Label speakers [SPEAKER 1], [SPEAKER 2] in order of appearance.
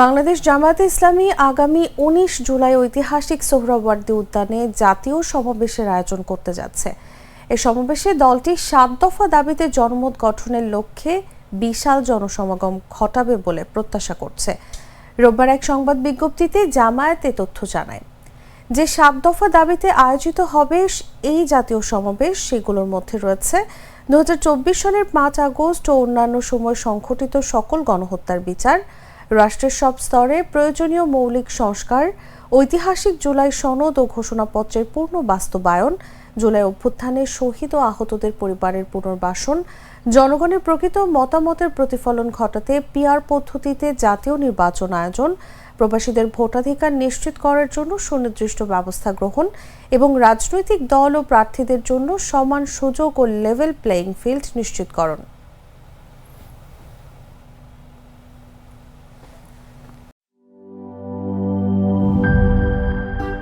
[SPEAKER 1] বাংলাদেশ জামায়াতে ইসলামী আগামী উনিশ জুলাই ঐতিহাসিক সোহরাওয়ার্দী উদ্যানে জাতীয় সমাবেশের আয়োজন করতে যাচ্ছে। এ সমাবেশে দলটি সাত দফা দাবিতে জনমত গঠনের লক্ষ্যে বিশাল জনসমাগম ঘটাবে বলে প্রত্যাশা করছে। রোববার এক সংবাদ বিজ্ঞপ্তিতে জামায়াতে তথ্য জানায়। যে সাত দফা দাবিতে আয়োজিত হবে এই জাতীয় সমাবেশ, সেগুলোর মধ্যে রয়েছে দু হাজার চব্বিশ সালের পাঁচ আগস্ট ও অন্যান্য সময় সংঘটিত সকল গণহত্যার বিচার রাষ্ট্রের সব স্তরে প্রয়োজনীয় মৌলিক সংস্কার, ঐতিহাসিক জুলাই সনদ ও ঘোষণাপত্রের পূর্ণ বাস্তবায়ন, জুলাই অভ্যুত্থানের শহীদ ও আহতদের পরিবারের পুনর্বাসন, জনগণের প্রকৃত মতামতের প্রতিফলন ঘটাতে পিআর পদ্ধতিতে জাতীয় নির্বাচন আয়োজন, প্রবাসীদের ভোটাধিকার নিশ্চিত করার জন্য সুনির্দিষ্ট ব্যবস্থা গ্রহণ এবং রাজনৈতিক দল ও প্রার্থীদের জন্য সমান সুযোগ ও লেভেল প্লেয়িং ফিল্ড নিশ্চিতকরণ।